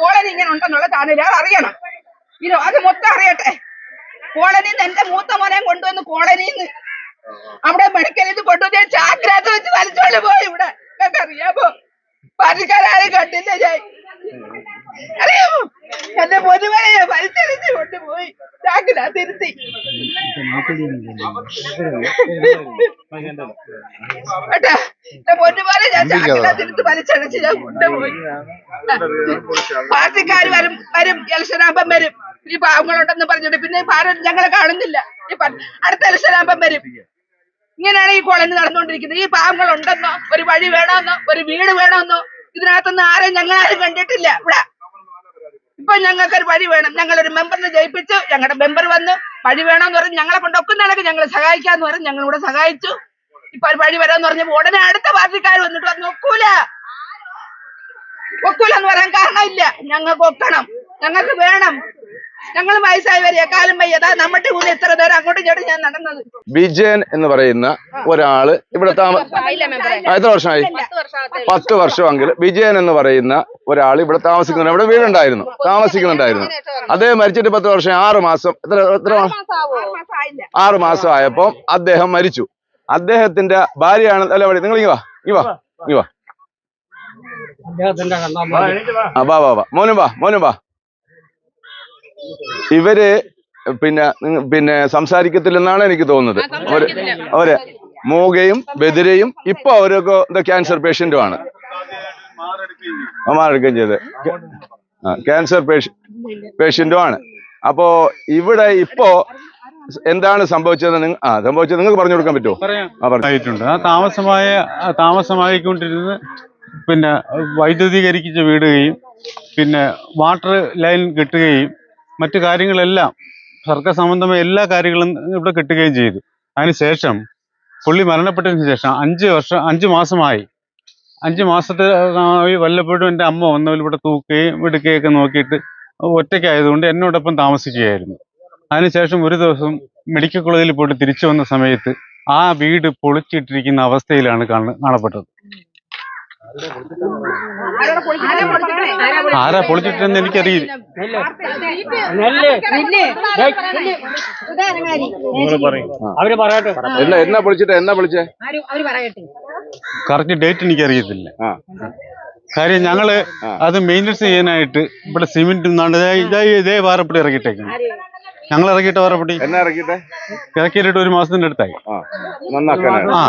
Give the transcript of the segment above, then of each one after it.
Colony ഇങ്ങനെ ഉണ്ടെന്നുള്ള ചാനലുകാർ അറിയണം. ഇത് അത് മൊത്തം അറിയട്ടെ. കോളനിയിൽ നിന്ന് എന്റെ മൂത്ത മോനെ കൊണ്ടുവന്ന് കോളനിയിൽ നിന്ന് അവിടെ മെഡിക്കലിൽ നിന്ന് കൊണ്ടുവന്ന് ചാക്രാത്ത് വെച്ച് വലിച്ചോണ്ട് പോയി ഇവിടെ. അറിയാമോ പാർട്ടിക്കാരും കണ്ടില്ല ഞാൻ? അറിയാമോ? എന്റെ പൊതുവരെ വലിച്ചെറിഞ്ഞ് കൊണ്ടുപോയി ചാക്കിനകത്ത് ഇരുത്തി. കേട്ടാ? എന്റെ പൊന്നുപോലെ ഞാൻ ചാക്കിനകത്ത് ഇരുത്ത് വലിച്ചടിച്ച് ഞാൻ കൊണ്ടുപോയി. പാർട്ടിക്കാർ വരും വരും ഇലക്ഷനാകുമ്പം വരും. ഈ പാവങ്ങളുണ്ടെന്ന് പറഞ്ഞിട്ട് പിന്നെ ഭാരത് ഞങ്ങളെ കാണുന്നില്ല. അടുത്ത ഇലക്ഷനാകുമ്പം വരും. ഇങ്ങനെയാണ് ഈ കോളനി നടന്നുകൊണ്ടിരിക്കുന്നത്. ഈ പാവങ്ങൾ ഉണ്ടെന്നോ ഒരു വഴി വേണമെന്നോ ഒരു വീട് വേണമെന്നോ ഇതിനകത്തൊന്നും ആരെയും ഞങ്ങൾ ആരും കണ്ടിട്ടില്ല ഇവിടെ. ഇപ്പൊ ഞങ്ങൾക്ക് ഒരു വഴി വേണം. ഞങ്ങൾ ഒരു മെമ്പറിനെ ജയിപ്പിച്ചു. ഞങ്ങളുടെ മെമ്പർ വന്ന്. വഴി വേണമെന്ന് പറഞ്ഞ് ഞങ്ങളെ കൊണ്ട് ഒക്കുന്നതൊക്കെ ഞങ്ങൾ സഹായിക്കാന്ന് പറഞ്ഞ് ഞങ്ങളിവിടെ സഹായിച്ചു. ഇപ്പൊ ഒരു വഴി വരാന്ന് പറഞ്ഞപ്പോ ഉടനെ അടുത്ത പാർട്ടിക്കാർ വന്നിട്ട് പറഞ്ഞു ഒക്കൂല. ഒക്കൂല എന്ന് പറയാൻ കാരണമില്ല. ഞങ്ങൾക്ക് ഒക്കണം ഞങ്ങൾക്ക് വേണം. ഞങ്ങൾ വയസ്സായി വരിക. കാലം വയ്യതാ നമ്മുടെ കൂടെ ഇത്ര നേരം അങ്ങോട്ടും ചേട്ടൻ ഞാൻ നടന്നത്. വിജയൻ എന്ന് പറയുന്ന ഒരാൾ ഇവിടെ എത്ര വർഷമായി പത്ത് വർഷമെങ്കിൽ വിജയൻ എന്ന് പറയുന്ന ഒരാൾ ഇവിടെ താമസിക്കുന്നുണ്ട്. ഇവിടെ വീടുണ്ടായിരുന്നു. താമസിക്കുന്നുണ്ടായിരുന്നു. അദ്ദേഹം മരിച്ചിട്ട് പത്ത് വർഷം ആറ് മാസം. എത്ര എത്ര ആറ് മാസം ആയപ്പോൾ അദ്ദേഹം മരിച്ചു. അദ്ദേഹത്തിന്റെ ഭാര്യയാണ് അല്ല വഴി നിങ്ങൾ ഇങ്ങ വാ. ഇങ്ങ വാ. ഇങ്ങ് വാ. അദ്ദേഹത്തിന്റെ ആ വാ വാ വാ. മോനും വാ മോനും വാ. ഇവർ പിന്നെ പിന്നെ സംസാരിക്കത്തില്ലെന്നാണ് എനിക്ക് തോന്നുന്നത്. അവർ അവർ മൂകയും ബദിരയും ഇപ്പൊ അവരൊക്കെ എന്താ ക്യാൻസർ പേഷ്യന്റും ആണ് ആ, മാറെടുക്കുകയും ചെയ്ത്. ആ ക്യാൻസർ പേഷ്യന്റും ആണ് അപ്പോ ഇവിടെ ഇപ്പോ എന്താണ് സംഭവിച്ചത് നിങ്ങൾ ആ സംഭവിച്ചത് നിങ്ങൾക്ക് പറഞ്ഞു കൊടുക്കാൻ പറ്റുമോ? ആ പറഞ്ഞു. ആയിട്ടുണ്ട്. ആ താമസമായ ആ താമസമായിക്കൊണ്ടിരുന്ന് പിന്നെ വൈദ്യുതീകരിച്ച് വീടുകയും പിന്നെ വാട്ടർ ലൈൻ കെട്ടുകയും മറ്റു കാര്യങ്ങളെല്ലാം സർക്കാർ സംബന്ധമായ എല്ലാ കാര്യങ്ങളും ഇവിടെ കെട്ടുകയും ചെയ്തു. അതിനുശേഷം പുള്ളി മരണപ്പെട്ടതിന് ശേഷം അഞ്ച് വർഷം അഞ്ച് മാസമായി. അഞ്ച് മാസത്തെ വല്ലപ്പോഴും എന്റെ അമ്മ വന്നവർ ഇവിടെ തൂക്കുകയും എടുക്കുകയൊക്കെ നോക്കിയിട്ട് ഒറ്റയ്ക്കായതുകൊണ്ട് എന്നോടൊപ്പം താമസിക്കുകയായിരുന്നു. അതിനുശേഷം ഒരു ദിവസം മെഡിക്കൽ കോളേജിൽ പോയിട്ട് തിരിച്ചു വന്ന സമയത്ത് ആ വീട് പൊളിച്ചിട്ടിരിക്കുന്ന അവസ്ഥയിലാണ് കാണ- കാണപ്പെട്ടത്. ആരാ പൊളിച്ചിട്ടെന്ന് എനിക്കറിയില്ല. അവർ പറയട്ടെ. എന്നാ എന്നാ പൊളിച്ചിട്ട് എന്നാ പൊളിച്ചേ? കറക്റ്റ് ഡേറ്റ് എനിക്കറിയത്തില്ല. കാര്യം ഞങ്ങൾ. അത് മെയിന്റെനൻസ് ചെയ്യാനായിട്ട് ഇവിടെ സിമെന്റ് ഇതേ വാറപ്പിടി വാറപ്പടി ഇറക്കിയിട്ടേക്കുന്നു. ഞങ്ങൾ ഇറക്കിയിട്ട് പാറപ്പൊടി എന്നാ ഇറക്കിട്ടെ ഇറക്കിയിട്ട് ഒരു മാസത്തിന്റെ അടുത്തായി. ആ നന്നാക്കാനാണ്. ആ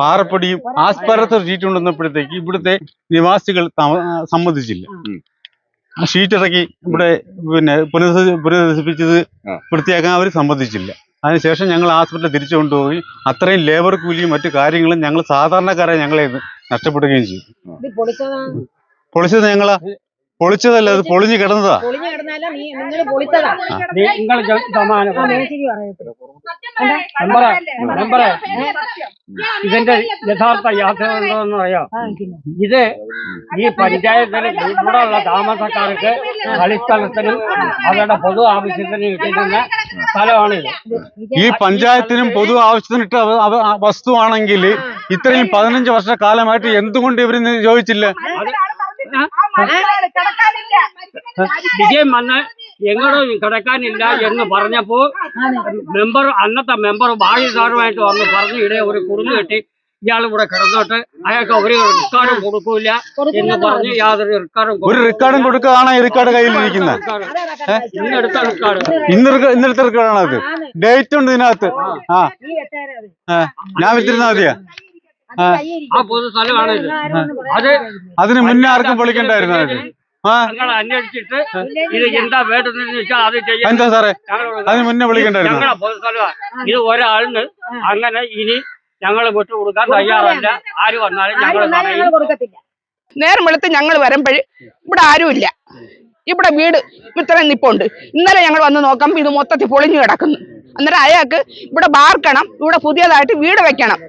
പാറപ്പടിയും ആസ്പരത്തെ ഷീറ്റ് കൊണ്ടുവന്നപ്പോഴത്തേക്ക് ഇവിടുത്തെ നിവാസികൾ സമ്മതിച്ചില്ല. ആ ഷീറ്റ് ഇറക്കി ഇവിടെ പിന്നെ പുനരധി പുനരധിപ്പിച്ചത്. വൃത്തിയാക്കാൻ അവർ സമ്മതിച്ചില്ല. അതിനുശേഷം ഞങ്ങൾ ഹോസ്പിറ്റലിൽ തിരിച്ചു കൊണ്ടുപോയി. അത്രയും ലേബർ കൂലിയും മറ്റു കാര്യങ്ങളും ഞങ്ങൾ സാധാരണക്കാരെ ഞങ്ങളെ നഷ്ടപ്പെടുകയും ചെയ്തു. പൊളിച്ചത് ഞങ്ങളാ പൊളിച്ചതല്ല അത്? പൊളിഞ്ഞു കിടന്നതാ? നിങ്ങൾ മെമ്പറെ മെമ്പറെ ഇതിന്റെ യഥാർത്ഥ യാത്ര എന്താണെന്ന് അറിയാം? ഇത് ഈ പഞ്ചായത്തിൽ ഇവിടെയുള്ള താമസക്കാർക്ക് കളിസ്ഥലത്തിനും അവരുടെ പൊതു ആവശ്യത്തിനും കിട്ടുന്ന സ്ഥലമാണിത്. ഈ പഞ്ചായത്തിനും പൊതു ആവശ്യത്തിനും ഇട്ട വസ്തുവാണെങ്കിൽ ഇത്രയും പതിനഞ്ച് വർഷ കാലമായിട്ട് എന്തുകൊണ്ട് ഇവർ ചോദിച്ചില്ല? വിജയം വന്ന് എങ്ങോട്ടും കിടക്കാനില്ല എന്ന് പറഞ്ഞപ്പോ മെമ്പർ അന്നത്തെ മെമ്പർ ബാഹ്യ സാറുമായിട്ട് വന്ന് പറഞ്ഞു ഇവിടെ ഒരു കുറുന്ന് കെട്ടി ഇയാൾ ഇവിടെ കിടന്നോട്ട്. അയാൾക്ക് ഒരു റിക്കാർഡും കൊടുക്കൂല എന്ന് പറഞ്ഞ് യാതൊരു റിക്കാർഡും ഒരു റെക്കോർഡും കൊടുക്കുകയാണ് ഈ റെക്കോർഡ് കയ്യിലിരിക്കുന്നത് ഇന്നെടുത്ത റിക്കാർഡ് ഇന്ന് റെക്ക- ഇന്നലത്തെ റെക്കോർഡാണ് അത് ഡേറ്റ് ഉണ്ട് ഇതിനകത്ത്. ആ. ഞാൻ വെച്ചിരുന്നാ മതിയാ? ആ പൊതു സ്ഥലമാണ് അത് അതിന് മുന്നേ ആർക്കും പൊളിക്കണ്ടായിരുന്നു അത്. അന്വേഷിച്ചിട്ട് ഇത് എന്താ വേണ്ടതെന്ന് വെച്ചാൽ അത് ചെയ്യാൻ എന്താ സാറേ? അതിന് മുന്നേ വിളിക്കണ്ടായിരുന്നു. ഞങ്ങളെ ഇത് ഒരാളിന് അങ്ങനെ ഇനി ഞങ്ങൾ വിട്ടുകൊടുക്കാൻ തയ്യാറല്ല. ആര് വന്നാലും ഞങ്ങൾ പറയും. നേരം വെളുത്ത് ഞങ്ങൾ വരുമ്പോഴ് ഇവിടെ ആരുമില്ല ഇവിടെ വീട് ഇത്രയും നിപ്പുണ്ട്. ഇന്നലെ ഞങ്ങൾ വന്ന് നോക്കാം ഇത് മൊത്തത്തിൽ പൊളിഞ്ഞു കിടക്കുന്നു. അന്നേരം അയാൾക്ക് ഇവിടെ ബാർക്കണം ഇവിടെ പുതിയതായിട്ട് വീട് വെക്കണം.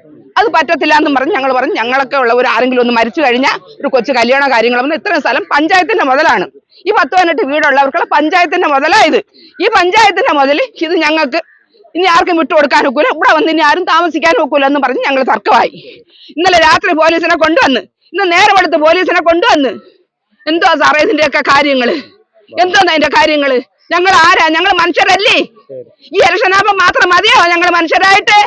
അത് പറ്റത്തില്ല എന്ന് പറഞ്ഞ് ഞങ്ങൾ പറഞ്ഞു ഞങ്ങളൊക്കെ ഉള്ള ഒരു ആരെങ്കിലും ഒന്ന് മരിച്ചു കഴിഞ്ഞാൽ ഒരു കൊച്ചു കല്യാണ കാര്യങ്ങളൊന്നും ഇത്രയും സ്ഥലം പഞ്ചായത്തിന്റെ മുതലാണ്. ഈ പത്ത് പതിനെട്ട് വീടുള്ളവർക്കുള്ള പഞ്ചായത്തിന്റെ മുതലായത്. ഈ പഞ്ചായത്തിന്റെ മുതൽ ഇത് ഞങ്ങൾക്ക് ഇനി ആർക്കും വിട്ടു കൊടുക്കാൻ ഒക്കൂല. ഇവിടെ വന്ന് ഇനി ആരും താമസിക്കാൻ ഒക്കില്ല എന്ന് പറഞ്ഞ് ഞങ്ങൾ തർക്കമായി. ഇന്നലെ രാത്രി പോലീസിനെ കൊണ്ടുവന്ന് ഇന്ന് നേരെ എടുത്ത് പോലീസിനെ കൊണ്ടുവന്ന്. എന്തോ സാറേ ഇതിന്റെയൊക്കെ കാര്യങ്ങൾ? എന്തോന്ന് അതിന്റെ കാര്യങ്ങൾ? ഞങ്ങൾ ആരാ? ഞങ്ങൾ മനുഷ്യരല്ലേ? ഈ ഇലക്ഷനാകുമ്പോ മാത്രം മതിയോ ഞങ്ങൾ മനുഷ്യരായിട്ട്?